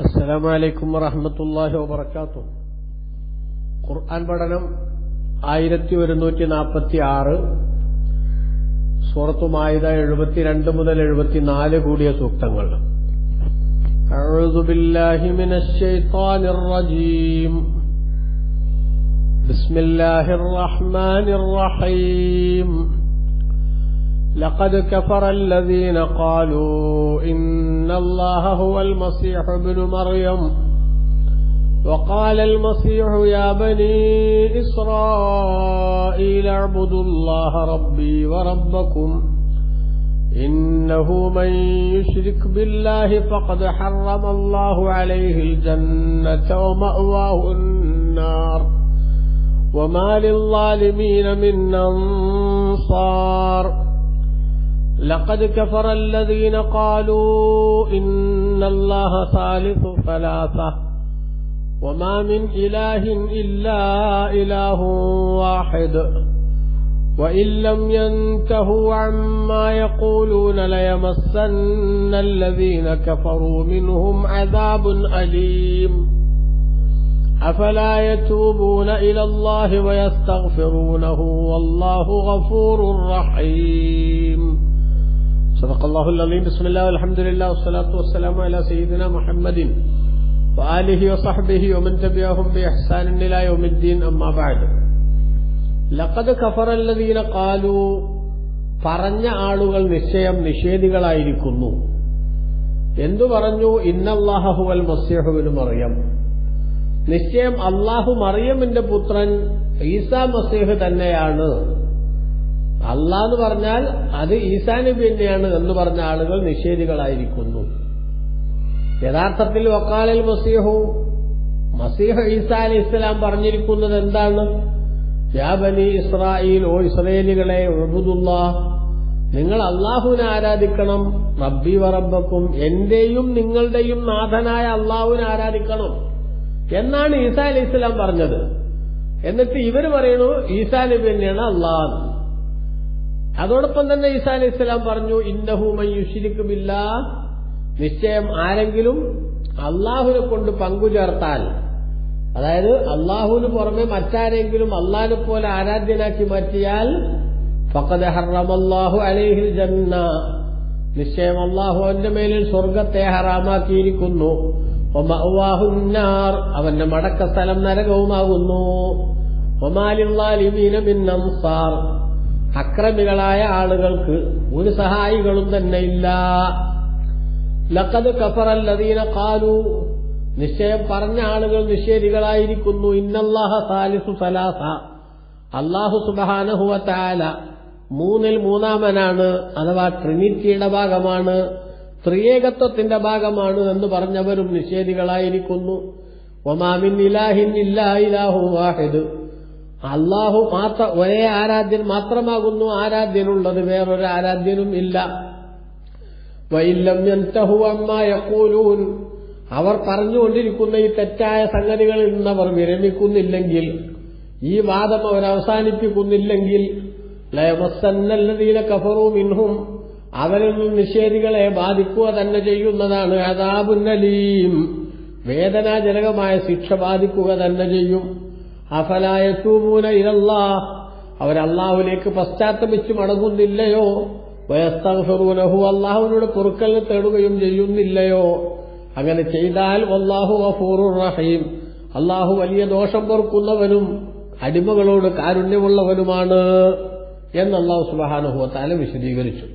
അസ്സലാമു അലൈക്കും വറഹമത്തല്ലാഹി വബർക്കാത്തു ഖുർആൻ പഠനം ആയിരത്തി ഒരുന്നൂറ്റി നാൽപ്പത്തി ആറ് സൂറത്തു മായിദ എഴുപത്തിരണ്ട് മുതൽ എഴുപത്തിനാല് കൂടിയ സൂക്തങ്ങൾ أعوذ بالله من الشيطان الرجيم بسم الله الرحمن الرحيم لقد كفر الذين قالوا إن الله هو المسيح ابن مريم. وقال المسيح يا بني إسرائيل اعبدوا الله ربي وربكم إنه من يشرك بالله فقد حرم الله عليه الجنة ومأواه النار. وما للظالمين من أنصار. لقد كفر الذين قالوا إن الله ثالث ثلاثة وما من إله إلا إله واحد وإن لم ينتهوا عما يقولون ليمسن الذين كفروا منهم عذاب أليم أفلا يتوبون إلى الله ويستغفرونه والله غفور رحيم صدق الله العظيم بسم الله والحمد لله والصلاة والسلام على سيدنا محمد وآله وصحبه ومن تبعهم بإحسان إلى يوم الدين أما بعد لقد كفر الذين قالوا പറഞ്ഞ ആളുകൾ നിശ്ചയം നിഷേധികളായിരിക്കുന്നു എന്തു പറഞ്ഞു ഇന്നല്ലാഹുവൽ മസ്യഹുവിന് മറിയം നിശ്ചയം അള്ളാഹു മറിയമിന്റെ പുത്രൻ ഈസാ മസീഹ് തന്നെയാണ് അള്ളാന്ന് പറഞ്ഞാൽ അത് ഈസാ തന്നെയാണ് എന്ന് പറഞ്ഞ ആളുകൾ നിഷേധികളായിരിക്കുന്നു. യഥാർത്ഥത്തിൽ വക്കാലൽ മസീഹു. മസീഹ് ഈസാ അലി ഇസ്ലാം പറഞ്ഞിരിക്കുന്നത് എന്താണ്? ബനി ഇസ്രായേൽ ഓ ഇസ്രയേലികളെ ഉഴുതുള്ള നിങ്ങൾ അള്ളാഹുവിനെ ആരാധിക്കണം റബ്ബി വറബക്കും എന്റെയും നിങ്ങളുടെയും നാഥനായ അള്ളാഹുവിനെ ആരാധിക്കണം. എന്നാണ് ഈസാ അലി ഇസ്ലാം പറഞ്ഞത്. എന്നിട്ട് ഇവർ പറയണു ഈസാ നബി തന്നെയാണ് അള്ളാഹ് അതോടൊപ്പം തന്നെ ഈസാ അലി ഇസ്ലാം പറഞ്ഞു ഇന്നഹുമയുഷിരിക്കുമില്ല നിശ്ചയം ആരെങ്കിലും അള്ളാഹുവിനെ കൊണ്ട് പങ്കുചേർത്താൽ അതായത് അള്ളാഹുവിന് പുറമെ മറ്റാരെങ്കിലും അള്ളാഹിനെ പോലെ ആരാധ്യനാക്കി മാറ്റിയാൽ ഫക്കത് ഹറമല്ലാഹു അലൈഹിൽ ജന്ന. നിശ്ചയം അള്ളാഹു അവന്റെ മേലിൽ സ്വർഗത്തെ ഹറാമാക്കിയിരിക്കുന്നു. അവന്റെ മടക്ക സ്ഥലം നരകവുമാകുന്നു ഒമാലിമീന മിന്നംസാർ അക്രമികളായ ആളുകൾക്ക് ഒരു സഹായികളും തന്നെ ഇല്ല. ലക്കത് കഫറല്ലതീന കാലു നിശ്ചയം പറഞ്ഞ ആളുകൾ നിഷേധികളായിരിക്കുന്നു. ഇന്നല്ലാഹ സാലിസു സലാസ. അള്ളാഹു സുബാനഹുവത്താല മൂന്നിൽ മൂന്നാമനാണ് അഥവാ ട്രിനിറ്റിയുടെ ഭാഗമാണ് ത്രിയേകത്വത്തിന്റെ ഭാഗമാണ് എന്ന് പറഞ്ഞവരും നിഷേധികളായിരിക്കുന്നു. ഒമാമിൻ ഇലാഹിൻ ഇല്ലാഹു വാഹിദ്. അള്ളാഹു മാത്ര ഒരേ ആരാധ്യൻ മാത്രമാകുന്നു ആരാധ്യനുള്ളത് വേറൊരു ആരാധ്യനും ഇല്ല. വൈല്ലം യഖൂലൂൻ. അവർ പറഞ്ഞുകൊണ്ടിരിക്കുന്ന ഈ തെറ്റായ സംഗതികളിൽ നിന്ന് അവർ വിരമിക്കുന്നില്ലെങ്കിൽ ഈ വാദം അവർ അവസാനിപ്പിക്കുന്നില്ലെങ്കിൽ ലയമസന്നല്ലതീന കഫറു മിൻഹും. അവരിൽ നിന്ന് നിഷേധികളെ ബാധിക്കുക തന്നെ ചെയ്യുന്നതാണ് അതാബുന്നലീം വേദനാജനകമായ ശിക്ഷ ബാധിക്കുക തന്നെ ചെയ്യും. അഫലായ ഇതല്ലാ അവരല്ലാഹുലേക്ക് പശ്ചാത്തപിച്ച് മടങ്ങുന്നില്ലയോ? വയസ്തഫറൂനഹു അള്ളാഹുവിനോട് പൊറുക്കൽ തേടുകയും ചെയ്യുന്നില്ലയോ? അങ്ങനെ ചെയ്താൽ അള്ളാഹു അഫൂറുർ റഹീം. അള്ളാഹു വലിയ ദോഷം പൊറുക്കുന്നവനും അടിമകളോട് കാരുണ്യമുള്ളവനുമാണ് എന്ന് അള്ളാഹു സുബാനുഭവത്താല വിശദീകരിച്ചു.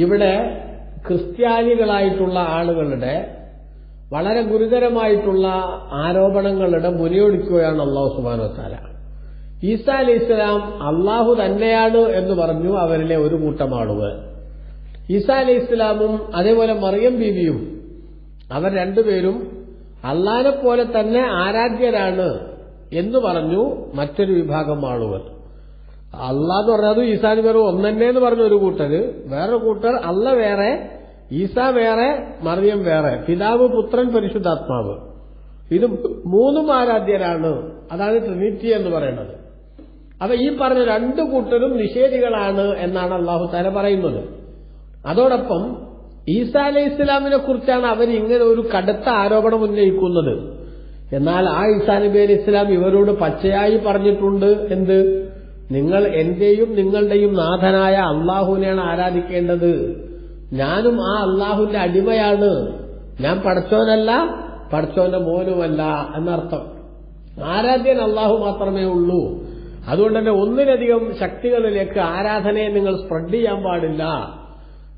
ഇവിടെ ക്രിസ്ത്യാനികളായിട്ടുള്ള ആളുകളുടെ വളരെ ഗുരുതരമായിട്ടുള്ള ആരോപണങ്ങളുടെ മുനയൊടിക്കുകയാണ് അള്ളാഹു സുബാനുവത്താല ഈസാ അലി ഇസ്ലാം അള്ളാഹു തന്നെയാണ് എന്ന് പറഞ്ഞു അവരിലെ ഒരു കൂട്ടം ആളുകൾ ഈസാ അലി ഇസ്ലാമും അതേപോലെ മറിയം ബീവിയും അവർ രണ്ടുപേരും അള്ളാനെ പോലെ തന്നെ ആരാധ്യരാണ് എന്ന് പറഞ്ഞു മറ്റൊരു വിഭാഗം ആളുകൾ. അള്ളാന്ന് പറഞ്ഞത് ഈസാനി വേറെ ഒന്നെന്നെ എന്ന് പറഞ്ഞ ഒരു കൂട്ടർ വേറൊരു കൂട്ടർ അല്ല വേറെ ഈസ വേറെ മറിയം വേറെ. പിതാവ് പുത്രൻ പരിശുദ്ധാത്മാവ്. ഇത് മൂന്നും ആരാധ്യരാണ്. അതാണ് ട്രിനിറ്റി എന്ന് പറയുന്നത്. അപ്പൊ ഈ പറഞ്ഞ രണ്ടു കൂട്ടരും നിഷേധികളാണ് എന്നാണ് അള്ളാഹു താല പറയുന്നത്. അതോടൊപ്പം ഈസ അലൈഹി ഇസ്ലാമിനെ കുറിച്ചാണ് അവർ ഇങ്ങനെ ഒരു കടുത്ത ആരോപണം ഉന്നയിക്കുന്നത്. എന്നാൽ ആ ഈസാ നബി അലൈഹി ഇസ്ലാം ഇവരോട് പച്ചയായി പറഞ്ഞിട്ടുണ്ട് എന്ത്? നിങ്ങൾ എന്റെയും നിങ്ങളുടെയും നാഥനായ അള്ളാഹുവിനെയാണ് ആരാധിക്കേണ്ടത്. ഞാനും ആ അള്ളാഹുവിന്റെ അടിമയാണ്. ഞാൻ പഠിച്ചവനല്ല പഠിച്ചവന്റെ മോനുമല്ല എന്നർത്ഥം. ആരാധ്യൻ അള്ളാഹു മാത്രമേ ഉള്ളൂ. അതുകൊണ്ട് തന്നെ ഒന്നിലധികം ശക്തികളിലേക്ക് ആരാധനയെ നിങ്ങൾ സ്പ്രെഡ് ചെയ്യാൻ പാടില്ല.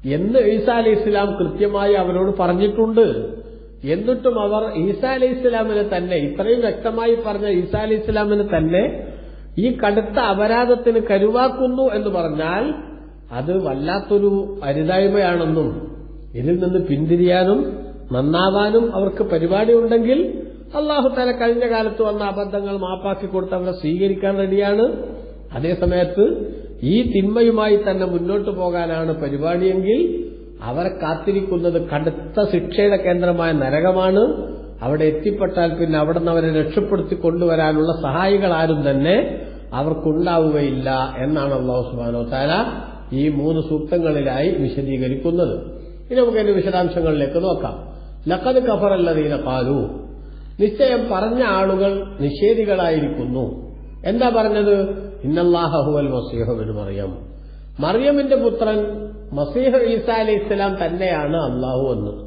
എന്ന് ഈസാ അലി ഇസ്ലാം കൃത്യമായി അവരോട് പറഞ്ഞിട്ടുണ്ട്. എന്നിട്ടും അവർ ഈസാ അലി ഇസ്ലാമിനെ തന്നെ ഇത്രയും വ്യക്തമായി പറഞ്ഞ ഈസാ അലി ഇസ്ലാമിനെ തന്നെ ഈ കടുത്ത അപരാധത്തിന് കരുവാക്കുന്നു എന്ന് പറഞ്ഞാൽ അത് വല്ലാത്തൊരു അരുതായ്മയാണെന്നും ഇതിൽ നിന്ന് പിന്തിരിയാനും നന്നാവാനും അവർക്ക് പരിപാടിയുണ്ടെങ്കിൽ അള്ളാഹു തല കഴിഞ്ഞ കാലത്ത് വന്ന അബദ്ധങ്ങൾ മാപ്പാക്കി കൊടുത്ത് അവരെ സ്വീകരിക്കാൻ റെഡിയാണ്. അതേസമയത്ത് ഈ തിന്മയുമായി തന്നെ മുന്നോട്ട് പോകാനാണ് പരിപാടിയെങ്കിൽ അവരെ കാത്തിരിക്കുന്നത് കടുത്ത ശിക്ഷയുടെ കേന്ദ്രമായ നരകമാണ്. അവിടെ എത്തിപ്പെട്ടാൽ പിന്നെ അവിടെ നിന്ന് അവരെ രക്ഷപ്പെടുത്തി കൊണ്ടുവരാനുള്ള സഹായികളാരും തന്നെ അവർക്കുണ്ടാവുകയില്ല എന്നാണ് അള്ളാഹു സുബാനോ താല ഈ മൂന്ന് സൂക്തങ്ങളിലായി വിശദീകരിക്കുന്നത്. ഇനി നമുക്ക് അതിന്റെ വിശദാംശങ്ങളിലേക്ക് നോക്കാം. ലക്കത് കഫറല്ലതീന പാലു നിശ്ചയം പറഞ്ഞ ആളുകൾ നിഷേധികളായിരിക്കുന്നു. എന്താ പറഞ്ഞത്? ഇന്നല്ലാഹുവൽ ബിൻ മറിയം. മറിയമിന്റെ പുത്രൻ മസീഹ് ഈസ അലൈഹി ഇസ്ലാം തന്നെയാണ് അള്ളാഹു എന്ന്.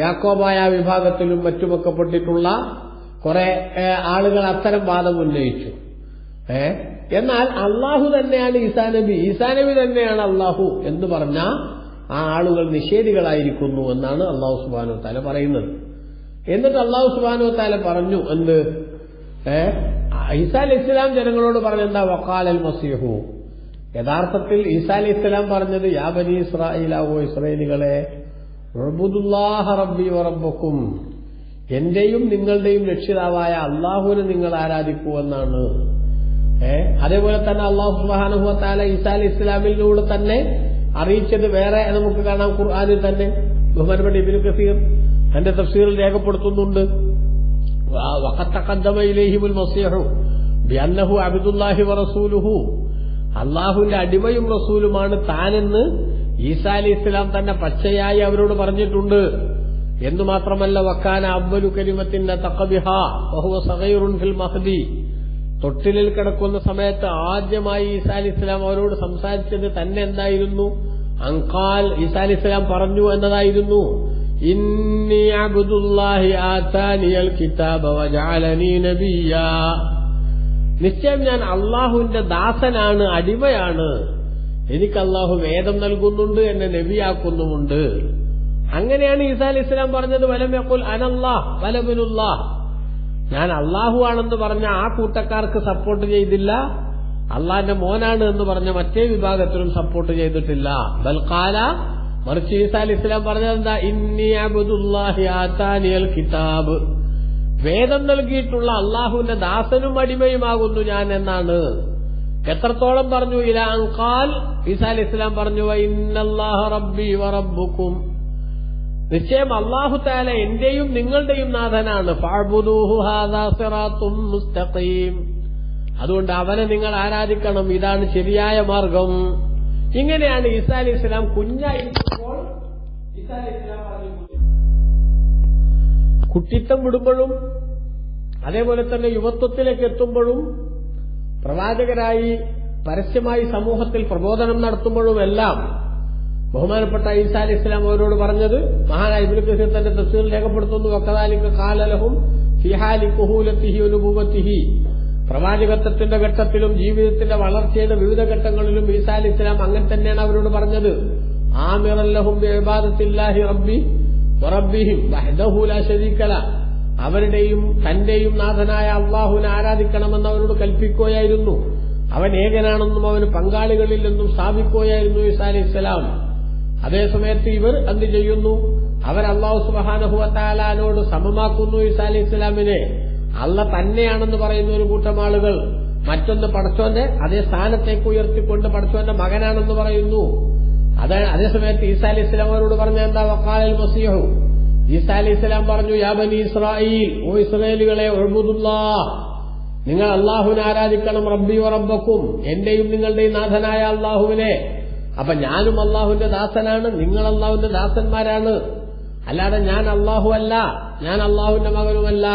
യാക്കോബായ വിഭാഗത്തിലും മറ്റുമൊക്കെ പെട്ടിട്ടുള്ള കുറെ ആളുകൾ അത്തരം വാദം ഉന്നയിച്ചു. ഏ എന്നാൽ അള്ളാഹു തന്നെയാണ് ഈസാ നബി. ഈസാ നബി തന്നെയാണ് അള്ളാഹു എന്ന് പറഞ്ഞ ആ ആളുകൾ നിഷേധികളായിരിക്കുന്നു എന്നാണ് അള്ളാഹു സുബാനു താല പറയുന്നത്. എന്നിട്ട് അള്ളാഹു സുബാനു താല പറഞ്ഞു എന്ത്? ഏ? ഈസാ അലി ഇസ്ലാം ജനങ്ങളോട് പറഞ്ഞെന്താ വക്കാലൽ മസീഹു. യഥാർത്ഥത്തിൽ ഈസാ അലി ഇസ്ലാം പറഞ്ഞത് യാബലി ഇസ്രായിലാവോ ഇസ്രായേലികളെ റബ്ബി എന്റെയും നിങ്ങളുടെയും രക്ഷിതാവായ അള്ളാഹുവിനെ നിങ്ങൾ ആരാധിക്കൂ എന്നാണ്. അതേപോലെ തന്നെ അള്ളാഹു സുബാനുഭവത്താല ഈസാ ഇസ്ലാമിലൂടെ തന്നെ അറിയിച്ചത് വേറെ നമുക്ക് കാണാം ഖുർആാനിൽ തന്നെ. ബഹുമാനപ്പെട്ട ഇബിൻ കസീർ തന്റെ തഫ്സീറിൽ രേഖപ്പെടുത്തുന്നുണ്ട്. വഖത്തഖദ്ദമയിലേഹിമുൽ ബിഅന്നഹു അബ്ദുല്ലാഹി അള്ളാഹുവിന്റെ അടിമയും റസൂലുമാണ് താനെന്ന് ഈസാ അലി ഇസ്ലാം തന്നെ പച്ചയായി അവരോട് പറഞ്ഞിട്ടുണ്ട്. എന്നു മാത്രമല്ല വക്കാന അവലു കലിമത്തിന്റെ തക്കബിഹ ബഹുവ ഫിൽ മഹദി. തൊട്ടിലിൽ കിടക്കുന്ന സമയത്ത് ആദ്യമായി ഈസാ ഇസ്ലാം അവരോട് സംസാരിച്ചത് തന്നെ എന്തായിരുന്നു? അങ്കാൽ ഈസാ ഇസ്ലാം പറഞ്ഞു എന്നതായിരുന്നു. ഇന്നി നബിയ നിശ്ചയം ഞാൻ അള്ളാഹുവിന്റെ ദാസനാണ് അടിമയാണ്. എനിക്ക് അള്ളാഹു വേദം നൽകുന്നുണ്ട് എന്നെ നബിയാക്കുന്നുമുണ്ട്. അങ്ങനെയാണ് ഈസാ ഇസ്ലാം പറഞ്ഞത് വലം യക്കുൽ അനല്ലാഹ് ഞാൻ അള്ളാഹു ആണെന്ന് പറഞ്ഞ ആ കൂട്ടക്കാർക്ക് സപ്പോർട്ട് ചെയ്തില്ല. അള്ളാന്റെ മോനാണ് എന്ന് പറഞ്ഞ മറ്റേ വിഭാഗത്തിനും സപ്പോർട്ട് ചെയ്തിട്ടില്ല. ബൽക്കാല മറിച്ച് ഈസാ ഇസ്ലാം പറഞ്ഞത് എന്താ? ഇന്നി അബുദുല്ലാഹി കിതാബ്. വേദം നൽകിയിട്ടുള്ള അള്ളാഹുവിന്റെ ദാസനും അടിമയുമാകുന്നു ഞാൻ എന്നാണ്. എത്രത്തോളം പറഞ്ഞു? ഇലാൻ ഈസാ ഇസ്ലാം പറഞ്ഞു ഇന്നല്ലാഹ റബ്ബി നിശ്ചയം അള്ളാഹു താല എന്റെയും നിങ്ങളുടെയും നാഥനാണ്. മുസ്തഖീം. അതുകൊണ്ട് അവനെ നിങ്ങൾ ആരാധിക്കണം. ഇതാണ് ശരിയായ മാർഗം. ഇങ്ങനെയാണ് ഈസാ അലി ഇസ്ലാം കുഞ്ഞായിരിക്കുമ്പോൾ കുട്ടിത്തം വിടുമ്പോഴും അതേപോലെ തന്നെ യുവത്വത്തിലേക്ക് എത്തുമ്പോഴും പ്രവാചകരായി പരസ്യമായി സമൂഹത്തിൽ പ്രബോധനം നടത്തുമ്പോഴുമെല്ലാം ബഹുമാനപ്പെട്ട ഈസാ അലി ഇസ്ലാം അവരോട് പറഞ്ഞത് മഹാനായ ഇബുൽ കസീർ തന്റെ തഫ്സീർ രേഖപ്പെടുത്തുന്നു വക്കദാലിക കാലലഹും ഫിഹാലി കുഹൂലത്തിഹി അനുഭൂവത്തിഹി പ്രവാചകത്വത്തിന്റെ ഘട്ടത്തിലും ജീവിതത്തിന്റെ വളർച്ചയുടെ വിവിധ ഘട്ടങ്ങളിലും ഈസാ അലി ഇസ്ലാം അങ്ങനെ തന്നെയാണ് അവരോട് പറഞ്ഞത്. റബ്ബി അവരുടെയും തന്റെയും നാഥനായ അള്ളാഹുവിനെ ആരാധിക്കണമെന്ന് അവരോട് കൽപ്പിക്കുകയായിരുന്നു. അവൻ ഏകനാണെന്നും അവന് പങ്കാളികളില്ലെന്നും സ്ഥാപിക്കുകയായിരുന്നു ഈസാ അലി ഇസ്ലാം അതേസമയത്ത് ഇവർ എന്ത് ചെയ്യുന്നു? അവർ അള്ളാഹു സുബഹാനഹുവത്താലാനോട് സമമാക്കുന്നു ഈസാ അലി ഇസ്ലാമിനെ അള്ള തന്നെയാണെന്ന് പറയുന്ന ഒരു കൂട്ടം ആളുകൾ. മറ്റൊന്ന് പടച്ചോന്റെ അതേ സ്ഥാനത്തേക്ക് ഉയർത്തിക്കൊണ്ട് പടച്ചോന്റെ മകനാണെന്ന് പറയുന്നു. അത് അതേസമയത്ത് ഈസാ അലി ഇസ്ലാം അവരോട് പറഞ്ഞ എന്താ? വക്കാലൽ മസീഹു ഈസാ അലി ഇസ്ലാം പറഞ്ഞു യാബനി ഇസ്രായേൽ ഓ ഇസ്രേലുകളെ ഒഴുകുതുല്ലാ നിങ്ങൾ അള്ളാഹുവിനെ ആരാധിക്കണം റബ്ബിയോ റബ്ബക്കും എന്റെയും നിങ്ങളുടെയും നാഥനായ അള്ളാഹുവിനെ അപ്പൊ ഞാനും അള്ളാഹുവിന്റെ ദാസനാണ് നിങ്ങൾ അള്ളാഹുവിന്റെ ദാസന്മാരാണ്. അല്ലാതെ ഞാൻ അള്ളാഹു അല്ല ഞാൻ അള്ളാഹുവിന്റെ മകനുമല്ല.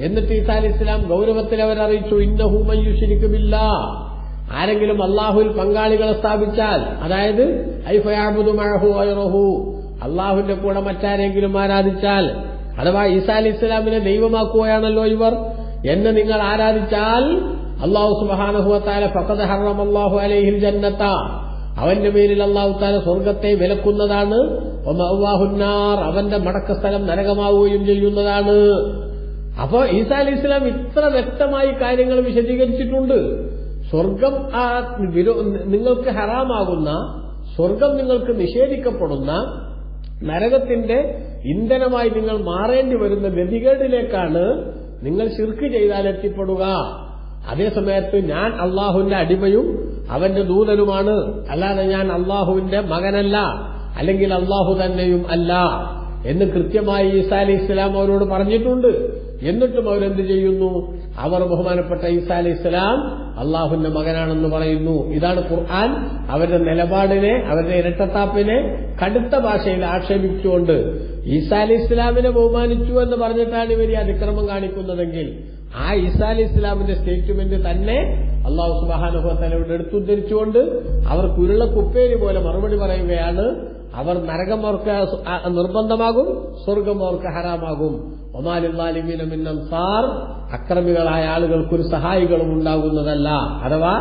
എന്നിട്ട് ഈസാ അലി ഇസ്ലാം ഗൗരവത്തിൽ അവരറിയിച്ചു ഇന്നഹുമയുഷിരിക്കുമില്ല ആരെങ്കിലും അള്ളാഹുവിൽ പങ്കാളികളെ സ്ഥാപിച്ചാൽ അതായത് അള്ളാഹുവിന്റെ കൂടെ മറ്റാരെങ്കിലും ആരാധിച്ചാൽ അഥവാ ഈസാ ഇസ്ലാമിനെ ദൈവമാക്കുകയാണല്ലോ ഇവർ എന്ന് നിങ്ങൾ ആരാധിച്ചാൽ അള്ളാഹു സുബാനഹുവത്താല ഫക്കത് ഹറം അള്ളാഹു അലൈഹിൽ ജന്നത്ത. അവന്റെ പേരിൽ അള്ളാഹു താല സ്വർഗത്തെ വിലക്കുന്നതാണ്. ഒന്നാഹുന്നാർ അവന്റെ മടക്ക സ്ഥലം നരകമാവുകയും ചെയ്യുന്നതാണ്. അപ്പോ ഈസാ അലി ഇസ്ലാം ഇത്ര വ്യക്തമായി കാര്യങ്ങൾ വിശദീകരിച്ചിട്ടുണ്ട്. സ്വർഗം ആ നിങ്ങൾക്ക് ഹറാമാകുന്ന സ്വർഗം നിങ്ങൾക്ക് നിഷേധിക്കപ്പെടുന്ന നരകത്തിന്റെ ഇന്ധനമായി നിങ്ങൾ മാറേണ്ടി വരുന്ന ഗതികേടിലേക്കാണ് നിങ്ങൾ ശിർക്ക് ചെയ്താൽ എത്തിപ്പെടുക. അതേസമയത്ത് ഞാൻ അള്ളാഹുവിന്റെ അടിമയും അവന്റെ ദൂതനുമാണ്. അല്ലാതെ ഞാൻ അള്ളാഹുവിന്റെ മകനല്ല. അല്ലെങ്കിൽ അള്ളാഹു തന്നെയും അല്ല എന്ന് കൃത്യമായി ഈസാ അലി ഇസ്ലാം അവരോട് പറഞ്ഞിട്ടുണ്ട്. എന്നിട്ടും അവരെന്ത് ചെയ്യുന്നു? അവർ ബഹുമാനപ്പെട്ട ഈസാ അലി ഇസ്ലാം അള്ളാഹുവിന്റെ മകനാണെന്ന് പറയുന്നു. ഇതാണ് ഖുർആൻ. അവരുടെ നിലപാടിനെ അവരുടെ ഇരട്ടത്താപ്പിനെ കടുത്ത ഭാഷയിൽ ആക്ഷേപിച്ചുകൊണ്ട് ഈസാ അലി ഇസ്ലാമിനെ ബഹുമാനിച്ചു എന്ന് പറഞ്ഞിട്ടാണ് ഇവർ ഈ അതിക്രമം കാണിക്കുന്നതെങ്കിൽ ആ ഈസാ അലി ഇസ്ലാമിന്റെ സ്റ്റേറ്റ്മെന്റ് തന്നെ അള്ളാഹു സുബാനുഭവത്തലയോട് എടുത്തുദ്ധരിച്ചുകൊണ്ട് അവർ കുരുള കുപ്പേരി പോലെ മറുപടി പറയുകയാണ്. അവർ നരകം അവർക്ക് നിർബന്ധമാകും സ്വർഗം അവർക്ക് ഹരാമാകും. ഒമാലിമാലിമീന മിന്നംസാർ അക്രമികളായ ആളുകൾക്കൊരു സഹായികളും ഉണ്ടാകുന്നതല്ല. അഥവാ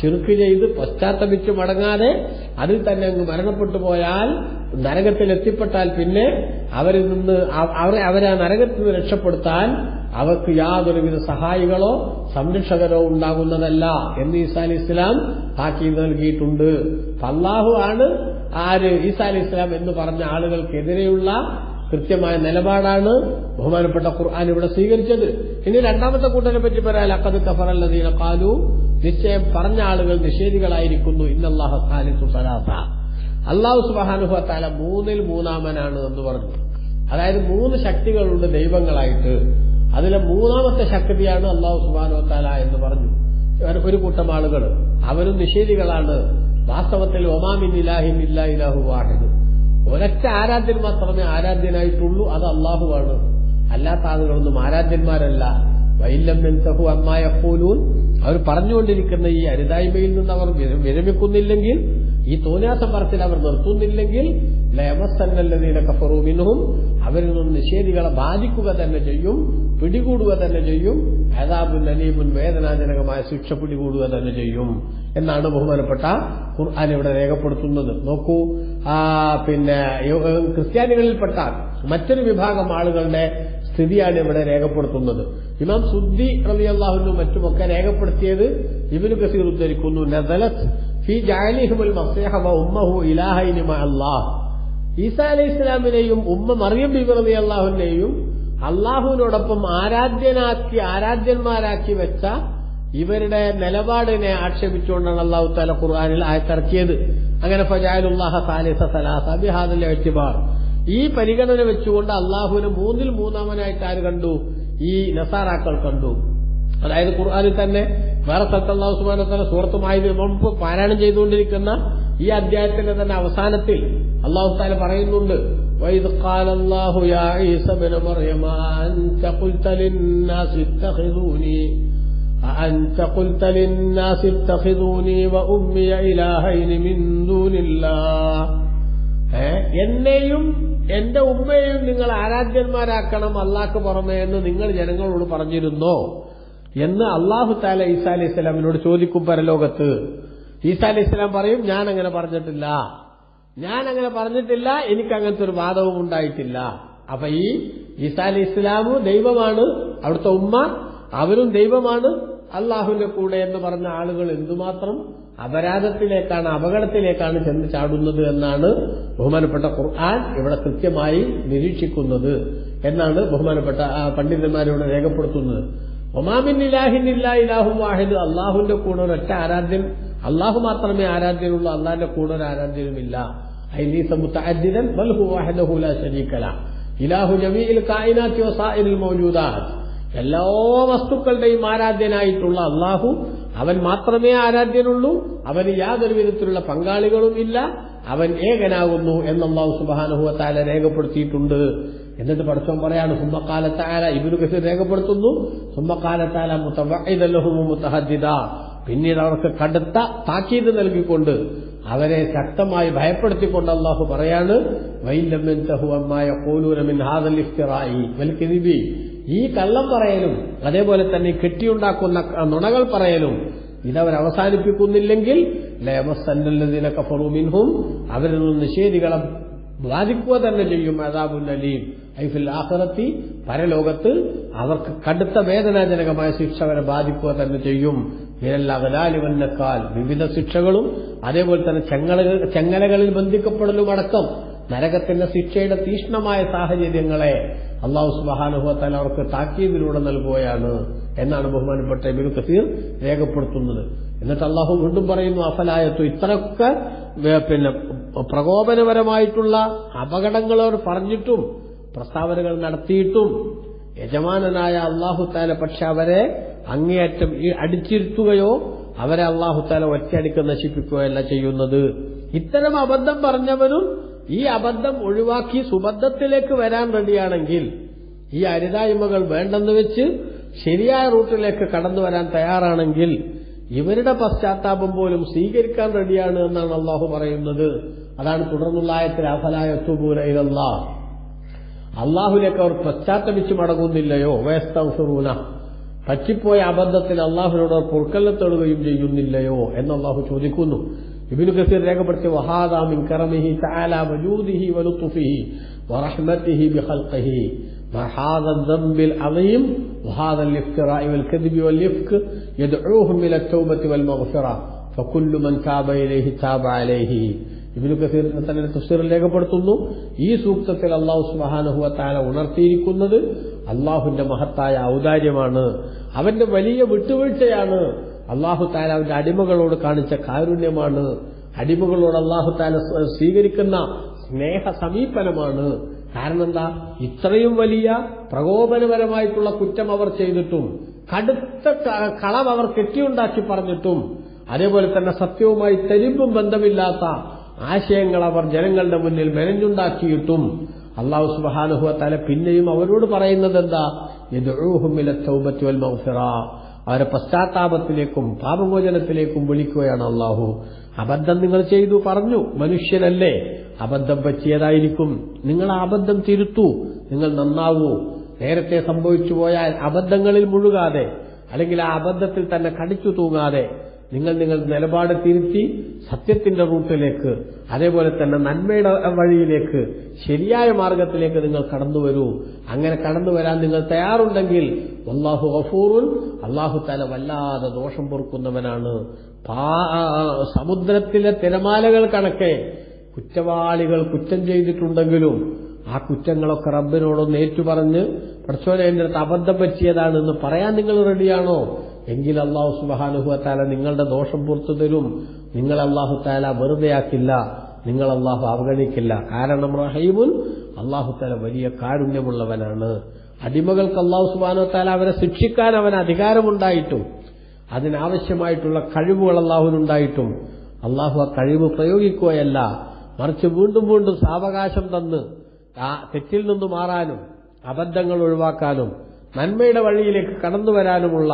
ശിർക്ക് ചെയ്ത് പശ്ചാത്തപിച്ച് മടങ്ങാതെ അതിൽ തന്നെ അങ്ങ് മരണപ്പെട്ടു പോയാൽ നരകത്തിൽ എത്തിപ്പെട്ടാൽ പിന്നെ അവരിൽ നിന്ന് അവരെ അവരെ ആ നരകത്തിൽ നിന്ന് രക്ഷപ്പെടുത്താൻ അവർക്ക് യാതൊരുവിധ സഹായികളോ സംരക്ഷകരോ ഉണ്ടാകുന്നതല്ല എന്ന് ഈസാ ഇസ്ലാം താക്കീത് നൽകിയിട്ടുണ്ട്. അള്ളാഹു ആണ് ആര് ഈസാ അലി ഇസ്ലാം എന്ന് പറഞ്ഞ ആളുകൾക്കെതിരെയുള്ള കൃത്യമായ നിലപാടാണ് ബഹുമാനപ്പെട്ട ഖുർആൻ ഇവിടെ സ്വീകരിച്ചത്. ഇനി രണ്ടാമത്തെ കൂട്ടനെ പറ്റി പറയാൻ അക്കത് കഫറല്ലതീന കാലു നിശ്ചയം പറഞ്ഞ ആളുകൾ നിഷേധികളായിരിക്കുന്നു. ഇന്നല്ലാഹു സാലിസു. സലാസ അള്ളാഹു മൂന്നിൽ മൂന്നാമനാണ് എന്ന് പറഞ്ഞു. അതായത് മൂന്ന് ശക്തികളുണ്ട് ദൈവങ്ങളായിട്ട്. അതിലെ മൂന്നാമത്തെ ശക്തിയാണ് അള്ളാഹു സുബാനുഹത്താല എന്ന് പറഞ്ഞു. ഒരു കൂട്ടം ആളുകൾ. അവരും നിഷേധികളാണ്. വാസ്തവത്തിൽ ഒമാമിൻ ഇലാഹിൻ ഇല്ലാ ഇലാഹു വാഹിദ്. ഒരൊറ്റ ആരാധ്യൻ മാത്രമേ ആരാധ്യനായിട്ടുള്ളൂ അത് അള്ളാഹുവാണ്. അല്ലാത്ത ആളുകളൊന്നും ആരാധ്യന്മാരല്ല. വൈലം എന്തഹു അമ്മായ പോലൂൻ അവർ പറഞ്ഞുകൊണ്ടിരിക്കുന്ന ഈ അരുതായ്മയിൽ നിന്ന് അവർ വിര- വിരമിക്കുന്നില്ലെങ്കിൽ ഈ തോന്നാത്ത പറത്തിൽ അവർ നിർത്തുന്നില്ലെങ്കിൽ ലയമസന്നല്ലതീന കഫറൂമിനും അവരിൽ നിന്ന് നിഷേധികളെ ബാധിക്കുക തന്നെ ചെയ്യും പിടികൂടുക തന്നെ ചെയ്യും. അതാബുൻ അലീമുൻ വേദനാജനകമായ ശിക്ഷ പിടികൂടുക തന്നെ ചെയ്യും. എന്നാണ് ബഹുമാനപ്പെട്ട ഖുർആൻ ഇവിടെ രേഖപ്പെടുത്തുന്നത്. നോക്കൂ പിന്നെ ക്രിസ്ത്യാനികളിൽപ്പെട്ട മറ്റൊരു വിഭാഗം ആളുകളുടെ സ്ഥിതിയാണ് ഇവിടെ രേഖപ്പെടുത്തുന്നത്. ഇമാം സുദ്ദി റബി അള്ളാഹുനും മറ്റുമൊക്കെ രേഖപ്പെടുത്തിയത് ഇബ്നു കസീർ ഉദ്ധരിക്കുന്നു നസലത് ഫി ജഅലിഹിമുൽ മസീഹ വ ഉമ്മഹു ഈസാ അലൈഹി ഇസ്ലാമിനെയും ഉമ്മ മറിയം ബിബി അള്ളാഹുവിനെയും അള്ളാഹുവിനോടൊപ്പം ആരാധ്യനാക്കി ആരാധ്യന്മാരാക്കി വെച്ച ഇവരുടെ നിലപാടിനെ ആക്ഷേപിച്ചുകൊണ്ടാണ് അള്ളാഹു താല ഖുർആാനിൽ ആയത്തിറക്കിയത് അങ്ങനെ ഫജാലുല്ലാഹ സാലിസ സലാസ ബിഹാദിൽ എഴുത്തിബാർ ഈ പരിഗണന വെച്ചുകൊണ്ട് അള്ളാഹുവിനെ മൂന്നിൽ മൂന്നാമനായിട്ട് ആര് കണ്ടു ഈ നസാറാക്കൾ കണ്ടു അതായത് ഖുർആാനിൽ തന്നെ വേറെ സ്ഥലത്ത് അള്ളാഹു സുബാന സുഹൃത്തുമായത് മുമ്പ് പാരായണം ചെയ്തുകൊണ്ടിരിക്കുന്ന ഈ അധ്യായത്തിന്റെ തന്നെ അവസാനത്തിൽ അള്ളാഹു താല പറയുന്നുണ്ട് وإذ قال الله يا عيسى ابن مريم أنت قلت للناس اتخذوني أأنت قلت للناس اتخذوني وأمي إلهين من دون الله ഏ? എന്നെയും എന്റെ ഉമ്മയെയും നിങ്ങൾ ആരാധ്യന്മാരാക്കണം അള്ളാഹ്ക്ക് പുറമേ എന്ന് നിങ്ങൾ ജനങ്ങളോട് പറഞ്ഞിരുന്നോ എന്ന് അള്ളാഹു താല ഈസാ അലൈഹി സ്വലാമിനോട് ചോദിക്കും പരലോകത്ത് ഈസാ അലൈഹി സ്വലാം പറയും ഞാൻ അങ്ങനെ പറഞ്ഞിട്ടില്ല ഞാൻ അങ്ങനെ പറഞ്ഞിട്ടില്ല എനിക്ക് അങ്ങനത്തെ ഒരു വാദവും ഉണ്ടായിട്ടില്ല അപ്പൊ ഈ ഈസാ അലൈഹി ഇസ്ലാമു ദൈവമാണ് അവിടുത്തെ ഉമ്മ അവരും ദൈവമാണ് അള്ളാഹുവിന്റെ കൂടെ എന്ന് പറഞ്ഞ ആളുകൾ എന്തുമാത്രം അപരാധത്തിലേക്കാണ് അപകടത്തിലേക്കാണ് ചെന്ന് ചാടുന്നത് എന്നാണ് ബഹുമാനപ്പെട്ട ഖുർആൻ ഇവിടെ കൃത്യമായി നിരീക്ഷിക്കുന്നത് എന്നാണ് ബഹുമാനപ്പെട്ട പണ്ഡിതന്മാരിവിടെ രേഖപ്പെടുത്തുന്നത്. ഒമാമിൻ ഇലാഹിൻ ഇല്ലാ ഇലാഹു വാഹിദ്. അള്ളാഹുവിന്റെ കൂടെ ഒരൊറ്റ ആരാധ്യൻ അള്ളാഹു മാത്രമേ ആരാധ്യനുള്ളൂ അള്ളാഹിന്റെ കൂടെ ഒരു ആരാധ്യനുമില്ല ഇലാഹു ജമീൽ കായിനാത്തി വസാഇരിൽ മൗജൂദാത്ത് എല്ലാ വസ്തുക്കളുടെയും ആരാധ്യനായിട്ടുള്ള അള്ളാഹു അവൻ മാത്രമേ ആരാധ്യനുള്ളൂ അവന് യാതൊരു വിധത്തിലുള്ള പങ്കാളികളും ഇല്ല അവൻ ഏകനാകുന്നു എന്നല്ലാഹു സുബാനുഭവത്താല രേഖപ്പെടുത്തിയിട്ടുണ്ട്. എന്നിട്ട് പഠിച്ചവൻ പറയാണ് സുമ്മക്കാലത്താല ഇബിനു കസീർ രേഖപ്പെടുത്തുന്നു സുമ്മക്കാലത്താല മുത്തഹദ്ദിദ പിന്നീട് അവർക്ക് കടുത്ത താക്കീത് നൽകിക്കൊണ്ട് അവരെ ശക്തമായി ഭയപ്പെടുത്തിക്കൊണ്ട് അള്ളാഹു പറയാണ് വൈലമ്മായ കോലൂരമിൻ ഹാദൽ ഇഫ്തിറായി ഈ കള്ളം പറയലും അതേപോലെ തന്നെ കെട്ടിയുണ്ടാക്കുന്ന നുണകൾ പറയലും ഇതവർ അവസാനിപ്പിക്കുന്നില്ലെങ്കിൽ ലയമസന്നല്ലതിനെ കഫറുമിൻഹും അവരിൽ നിന്ന് നിഷേധികളെ ബാധിക്കുക തന്നെ ചെയ്യും അതാബുൽ ഐഫിൽ ആഹ്റത്തി പരലോകത്ത് അവർക്ക് കടുത്ത വേദനാജനകമായ ശിക്ഷ അവരെ ബാധിക്കുക തന്നെ ചെയ്യും. വിരല്ലകലാലിവന്നക്കാൽ വിവിധ ശിക്ഷകളും അതേപോലെ തന്നെ ചെങ്ങലകളിൽ ബന്ധിക്കപ്പെടലും അടക്കം നരകത്തിന്റെ ശിക്ഷയുടെ തീഷ്ണമായ സാഹചര്യങ്ങളെ അള്ളാഹു സുബാനുഭവത്താൽ അവർക്ക് താക്കീതിലൂടെ നൽകുകയാണ് എന്നാണ് ബഹുമാനപ്പെട്ട ഇബിനു കസീർ രേഖപ്പെടുത്തുന്നത്. എന്നിട്ട് അള്ളാഹു വീണ്ടും പറയുന്നു അഫലായത്തു ഇത്രയൊക്കെ പിന്നെ പ്രകോപനപരമായിട്ടുള്ള അപകടങ്ങൾ അവർ പറഞ്ഞിട്ടും പ്രസ്താവനകൾ നടത്തിയിട്ടും യജമാനനായ അള്ളാഹുത്താല പക്ഷെ അവരെ അങ്ങേയറ്റം അടിച്ചിരുത്തുകയോ അവരെ അള്ളാഹുത്താല ഒറ്റയടിക്ക് നശിപ്പിക്കുകയല്ല ചെയ്യുന്നത്. ഇത്തരം അബദ്ധം പറഞ്ഞവനും ഈ അബദ്ധം ഒഴിവാക്കി സുബദ്ധത്തിലേക്ക് വരാൻ റെഡിയാണെങ്കിൽ ഈ അരുതായ്മകൾ വേണ്ടെന്ന് വെച്ച് ശരിയായ റൂട്ടിലേക്ക് കടന്നു വരാൻ തയ്യാറാണെങ്കിൽ ഇവരുടെ പശ്ചാത്താപം പോലും സ്വീകരിക്കാൻ റെഡിയാണ് എന്നാണ് അള്ളാഹു പറയുന്നത്. അതാണ് തുടർന്നുള്ള ആയത്തിൽ അഫലായ അള്ളാഹുലേക്ക് അവർ പശ്ചാത്തപിച്ച് മടങ്ങുന്നില്ലയോ? വേസ്തൂന പറ്റിപ്പോയ അബദ്ധത്തിൽ അള്ളാഹുവിനോട് പൊറുക്കല്ലെ ചെയ്യുന്നില്ലയോ എന്ന് അള്ളാഹു ചോദിക്കുന്നു. ഇബിനു കസീർ രേഖപ്പെടുത്തിയ വഹാദാമിൻ കറമിഹി തആല വജൂദിഹി വലുത്തുഫിഹി വറഹ്മത്തിഹി ബിഖൽഖിഹി وهذا الذنب العظيم وهذا الافتراء والكذب والإفك يدعوهم إلى التوبة والمغفرة فكل من تاب إليه تاب عليه ഇബിനു കസീർ തന്നെ തഫ്സീറിൽ രേഖപ്പെടുത്തുന്നു ഈ സൂക്തത്തിൽ അള്ളാഹു സുബാനഹുവ താല ഉണർത്തിയിരിക്കുന്നത് അള്ളാഹുവിന്റെ മഹത്തായ ഔദാര്യമാണ് അവന്റെ വലിയ വിട്ടുവീഴ്ചയാണ് അള്ളാഹു താല അവന്റെ അടിമകളോട് കാണിച്ച കാരുണ്യമാണ്. അടിമകളോട് അള്ളാഹു താല സ്വീകരിക്കുന്ന സ്നേഹ സമീപനമാണ്. കാരണം എന്താ ഇത്രയും വലിയ പ്രകോപനപരമായിട്ടുള്ള കുറ്റം അവർ ചെയ്തിട്ടും കടുത്ത കളം അവർ കെട്ടിയുണ്ടാക്കി പറഞ്ഞിട്ടും അതേപോലെ തന്നെ സത്യവുമായി തെരുമ്പും ബന്ധമില്ലാത്ത ആശയങ്ങൾ അവർ ജനങ്ങളുടെ മുന്നിൽ മെനഞ്ഞുണ്ടാക്കിയിട്ടും അള്ളാഹു സുബാനുഹുവ പിന്നെയും അവരോട് പറയുന്നത് എന്താ അവരെ പശ്ചാത്താപത്തിലേക്കും പാപമോചനത്തിലേക്കും വിളിക്കുകയാണ് അള്ളാഹു. അബദ്ധം നിങ്ങൾ ചെയ്തു പറഞ്ഞു മനുഷ്യനല്ലേ? അബദ്ധം പറ്റിയതായിരിക്കും. നിങ്ങൾ ആ അബദ്ധം തിരുത്തു നിങ്ങൾ നന്നാവൂ. നേരത്തെ സംഭവിച്ചു പോയാൽ അബദ്ധങ്ങളിൽ മുഴുകാതെ അല്ലെങ്കിൽ ആ അബദ്ധത്തിൽ തന്നെ കടിച്ചു തൂങ്ങാതെ നിങ്ങൾ നിങ്ങളുടെ നിലപാട് തിരുത്തി സത്യത്തിന്റെ റൂട്ടിലേക്ക് അതേപോലെ തന്നെ നന്മയുടെ വഴിയിലേക്ക് ശരിയായ മാർഗത്തിലേക്ക് നിങ്ങൾ കടന്നു വരൂ. അങ്ങനെ കടന്നു വരാൻ നിങ്ങൾ തയ്യാറുണ്ടെങ്കിൽ അള്ളാഹു ഗഫൂറുൻ അള്ളാഹു തല വല്ലാതെ ദോഷം പൊറുക്കുന്നവനാണ്. സമുദ്രത്തിലെ തിരമാലകൾ കണക്കെ കുറ്റവാളികൾ കുറ്റം ചെയ്തിട്ടുണ്ടെങ്കിലും ആ കുറ്റങ്ങളൊക്കെ റബ്ബിനോടൊന്ന് ഏറ്റുപറഞ്ഞ് പഠിച്ചോനെ എന്റെ അടുത്ത് അബദ്ധം പറ്റിയതാണെന്ന് പറയാൻ നിങ്ങൾ റെഡിയാണോ? എങ്കിൽ അള്ളാഹു സുബാനുഹുവത്താല നിങ്ങളുടെ ദോഷം പുറത്തു തരും. നിങ്ങൾ അള്ളാഹു താല വെറുതെയാക്കില്ല. നിങ്ങൾ അള്ളാഹു അവഗണിക്കില്ല. കാരണം റഹീമുൻ അള്ളാഹു താല വലിയ കാരുണ്യമുള്ളവനാണ്. അടിമകൾക്ക് അള്ളാഹു സുബാനു താല അവരെ ശിക്ഷിക്കാൻ അവന് അധികാരമുണ്ടായിട്ടും അതിനാവശ്യമായിട്ടുള്ള കഴിവുകൾ അള്ളാഹുവിനുണ്ടായിട്ടും അള്ളാഹു ആ കഴിവ് പ്രയോഗിക്കുകയല്ല. മറിച്ച് വീണ്ടും വീണ്ടും സാവകാശം തന്ന് തെറ്റിൽ നിന്ന് മാറാനും അബദ്ധങ്ങൾ ഒഴിവാക്കാനും നന്മയുടെ വഴിയിലേക്ക് കടന്നു വരാനുമുള്ള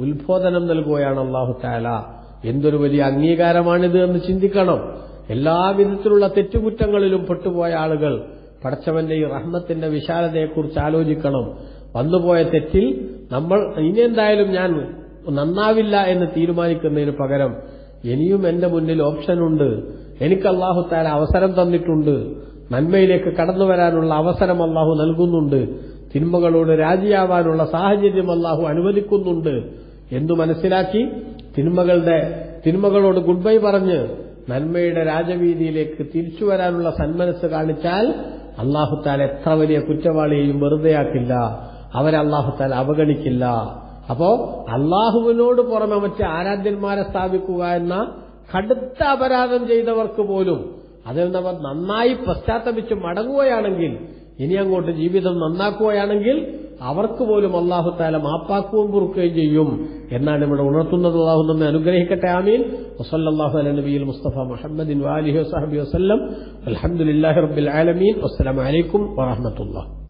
ഉത്ബോധനം നൽകുകയാണ് അള്ളാഹു താല എന്തൊരു വലിയ അംഗീകാരമാണിത് എന്ന് ചിന്തിക്കണം. എല്ലാവിധത്തിലുള്ള തെറ്റുകുറ്റങ്ങളിലും പെട്ടുപോയ ആളുകൾ പടച്ചവന്റെ ഈ റഹ്മത്തിന്റെ വിശാലതയെക്കുറിച്ച് ആലോചിക്കണം. വന്നുപോയ തെറ്റിൽ നമ്മൾ ഇനി എന്തായാലും ഞാൻ നന്നാവില്ല എന്ന് തീരുമാനിക്കുന്നതിന് പകരം ഇനിയും എന്റെ മുന്നിൽ ഓപ്ഷനുണ്ട് എനിക്ക് അള്ളാഹു താല അവസരം തന്നിട്ടുണ്ട്. നന്മയിലേക്ക് കടന്നു വരാനുള്ള അവസരം അള്ളാഹു നൽകുന്നുണ്ട്. തിന്മകളോട് രാജിയാവാനുള്ള സാഹചര്യം അള്ളാഹു അനുവദിക്കുന്നുണ്ട്. എന്നു മനസ്സിലാക്കി? തിന്മകളുടെ തിന്മകളോട് ഗുഡ് ബൈ പറഞ്ഞ് നന്മയുടെ രാജവീതിയിലേക്ക് തിരിച്ചു വരാനുള്ള സന്മനസ് കാണിച്ചാൽ അള്ളാഹുത്താൽ എത്ര വലിയ കുറ്റവാളിയെയും വെറുതെയാക്കില്ല. അവരെ അള്ളാഹുത്താൽ അവഗണിക്കില്ല. അപ്പോ അള്ളാഹുവിനോട് പുറമെ മറ്റ് ആരാധ്യന്മാരെ സ്ഥാപിക്കുക എന്ന കടുത്ത അപരാധം ചെയ്തവർക്ക് പോലും അതിൽ നിന്ന് നന്നായി പശ്ചാത്തപിച്ച് മടങ്ങുകയാണെങ്കിൽ ഇനി അങ്ങോട്ട് ജീവിതം നന്നാക്കുകയാണെങ്കിൽ അവർക്ക് പോലും അള്ളാഹു താല മാപ്പാക്കുകയും പൊറുക്കുകയും ചെയ്യും. എന്നാണ് ഇവിടെ ഉണർത്തുന്നത്. അള്ളാഹു നമ്മെ അനുഗ്രഹിക്കട്ടെ. ആമീൻ. വസല്ലാഹു അല നബീൽ മുസ്തഫ മുഹമ്മദിൻ വാലിഹി വസഹബി വസ്ലം അലഹമുല്ലാഹി റബ്ബിൽ ആലമീൻ. വസ്സലാമലൈക്കും വറഹമത്തുള്ള